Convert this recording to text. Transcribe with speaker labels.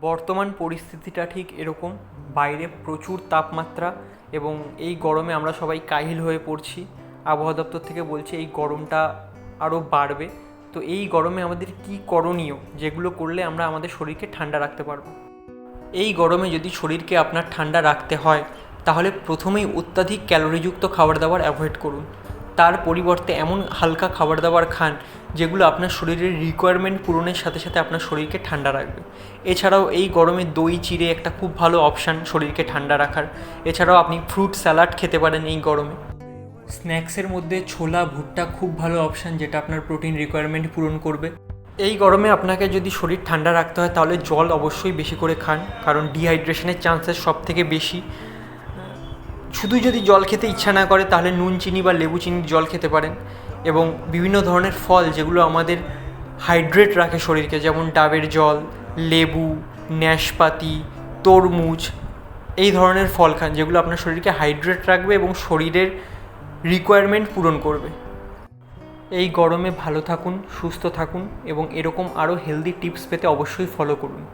Speaker 1: বর্তমান পরিস্থিতিটা ঠিক এরকম। বাইরে প্রচুর তাপমাত্রা এবং এই গরমে আমরা সবাই কাহিল হয়ে পড়ছি। আবহাওয়া দপ্তর থেকে বলছে এই গরমটা আরও বাড়বে। তো এই গরমে আমাদের কি করণীয় যেগুলো করলে আমরা আমাদের শরীরকে ঠান্ডা রাখতে পারব? এই গরমে যদি শরীরকে আপনার ঠান্ডা রাখতে হয়, তাহলে প্রথমেই অত্যাধিক ক্যালোরিযুক্ত খাবার দাবার অ্যাভয়েড করুন। তার পরিবর্তে এমন হালকা খাবার দাবার খান যেগুলো আপনার শরীরের রিকোয়ারমেন্ট পূরণের সাথে সাথে আপনার শরীরকে ঠান্ডা রাখবে। এছাড়াও এই গরমে দই, চিড়ে একটা খুব ভালো অপশান শরীরকে ঠান্ডা রাখার। এছাড়াও আপনি ফ্রুট স্যালাড খেতে পারেন এই গরমে। স্ন্যাক্সের মধ্যে ছোলা, ভুট্টা খুব ভালো অপশান যেটা আপনার প্রোটিন রিকোয়ারমেন্ট পূরণ করবে। এই গরমে আপনাকে যদি শরীর ঠান্ডা রাখতে হয় তাহলে জল অবশ্যই বেশি করে খান, কারণ ডিহাইড্রেশনের চান্সেস সব থেকে বেশি। শুধু যদি জল খেতে ইচ্ছা না করে, তাহলে নুন, চিনি বা লেবু চিনির জল খেতে পারেন এবং বিভিন্ন ধরনের ফল যেগুলো আমাদের হাইড্রেট রাখে শরীরকে, যেমন ডাবের জল, লেবু, ন্যাশপাতি, তরমুজ, এই ধরনের ফল খান যেগুলো আপনার শরীরকে হাইড্রেট রাখবে এবং শরীরের রিকোয়ারমেন্ট পূরণ করবে। এই গরমে ভালো থাকুন, সুস্থ থাকুন এবং এরকম আরও হেলদি টিপস পেতে অবশ্যই ফলো করুন।